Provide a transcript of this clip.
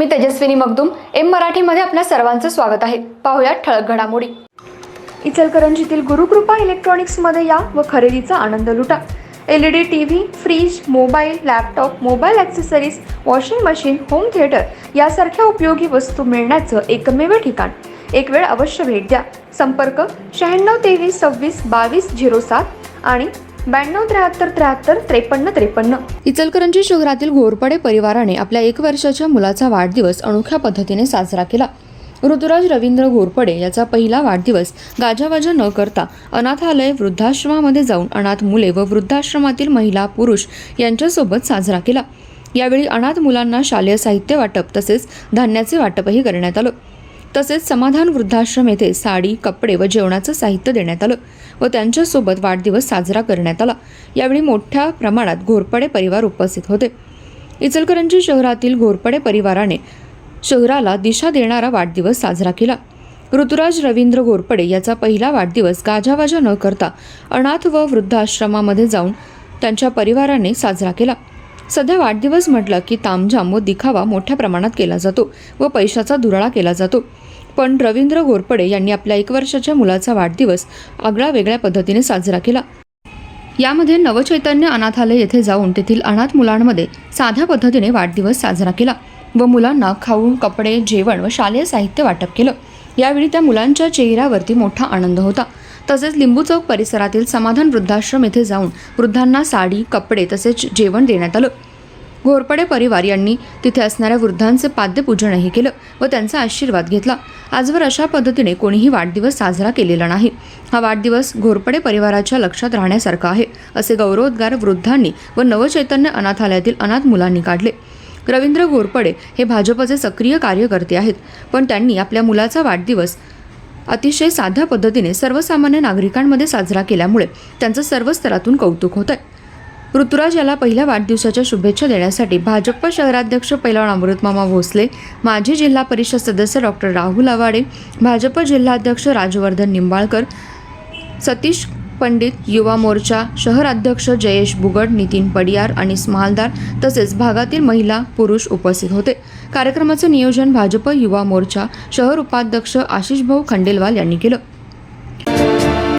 मी Tejaswini Magdum M मराठीमध्ये आपल्या सर्वांचं स्वागत आहे. पाहुयात ठळक घडामोडी. इचलकरंजीतील गुरुकृपा इलेक्ट्रॉनिक्समध्ये या व खरेदीचा आनंद लुटा. L E D T V fridge mobile laptop mobile accessories washing machine home theatre यासारख्या उपयोगी वस्तू मिळण्याचं एकमेव ठिकाण. एक वेळ अवश्य भेट द्या. संपर्क शहाण्णव तेवीस सव्वीस बावीस झिरो सात आणि ब्याण्णव त्र्याहत्तर त्र्याहत्तर त्रेपन्न त्रेपन्न. इचलकरंजी शहरातील घोरपडे परिवाराने आपल्या एक वर्षाच्या मुलाचा वाढदिवस अनोख्या पद्धतीने साजरा केला. ऋतुराज रवींद्र घोरपडे याचा पहिला वाढदिवस गाजावाजा न करता अनाथालय वृद्धाश्रमामध्ये जाऊन अनाथ मुले व वृद्धाश्रमातील महिला पुरुष यांच्यासोबत साजरा केला. यावेळी अनाथ मुलांना शालेय साहित्य वाटप तसेच धान्याचे वाटपही करण्यात आलं. तसेच समाधान वृद्धाश्रम येथे साडी कपडे व जेवणाचं साहित्य देण्यात आलं व त्यांच्यासोबत वाढदिवस साजरा करण्यात आला. यावेळी मोठ्या प्रमाणात घोरपडे परिवार उपस्थित होते. इचलकरंजी शहरातील घोरपडे परिवाराने शहराला दिशा देणारा वाढदिवस साजरा केला. ऋतुराज रवींद्र घोरपडे याचा पहिला वाढदिवस गाजावाजा न करता अनाथ व वृद्धाश्रमामध्ये जाऊन त्यांच्या परिवाराने साजरा केला. सध्या वाढदिवस म्हटलं की तामझाम व दिखावा मोठ्या प्रमाणात केला जातो व पैशाचा दुराळा केला जातो. पण रवींद्र घोरपडे यांनी आपल्या एक वर्षाच्या मुलाचा वाढदिवस आगळा वेगळ्या पद्धतीने साजरा केला. यामध्ये नवचैतन्य अनाथालय येथे जाऊन तेथील अनाथ मुलांमध्ये साध्या पद्धतीने वाढदिवस साजरा केला व मुलांना खाऊन कपडे जेवण व शालेय साहित्य वाटप केलं. यावेळी त्या मुलांच्या चेहऱ्यावरती मोठा आनंद होता. तसेच लिंबू चौक परिसरातील समाधान वृद्धाश्रम येथे जाऊन वृद्धांना साडी कपडे तसेच जेवण देण्यात आलं. घोरपडे परिवार यांनी तिथे असणाऱ्या वृद्धांचे पाद्यपूजनही केलं व त्यांचा आशीर्वाद घेतला. आजवर अशा पद्धतीने कोणीही वाढदिवस साजरा केलेला नाही. हा वाढदिवस घोरपडे परिवाराच्या लक्षात राहण्यासारखा आहे असे गौरवोद्गार वृद्धांनी व नवचैतन्य अनाथालयातील अनाथ मुलांनी काढले. रवींद्र घोरपडे हे भाजपचे सक्रिय कार्यकर्ते आहेत पण त्यांनी आपल्या मुलाचा वाढदिवस अतिशय साध्या पद्धतीने सर्वसामान्य नागरिकांमध्ये साजरा केल्यामुळे त्यांचं सर्व स्तरातून कौतुक होत आहे ऋतुराज याला पहिल्या वाढदिवसाच्या शुभेच्छा देण्यासाठी भाजप शहराध्यक्ष पैलवान अमृतमामा भोसले माजी जिल्हा परिषद सदस्य डॉक्टर राहुल आवाडे भाजप जिल्हाध्यक्ष राजवर्धन निंबाळकर सतीश पंडित युवा मोर्चा शहर अध्यक्ष जयेश बुगड नितीन पडियार आणि स्मालदार तसेच भागातील महिला पुरुष उपस्थित होते. कार्यक्रमाचं नियोजन भाजप युवा मोर्चा शहर उपाध्यक्ष आशिषभाऊ खंडेलवाल यांनी केलं.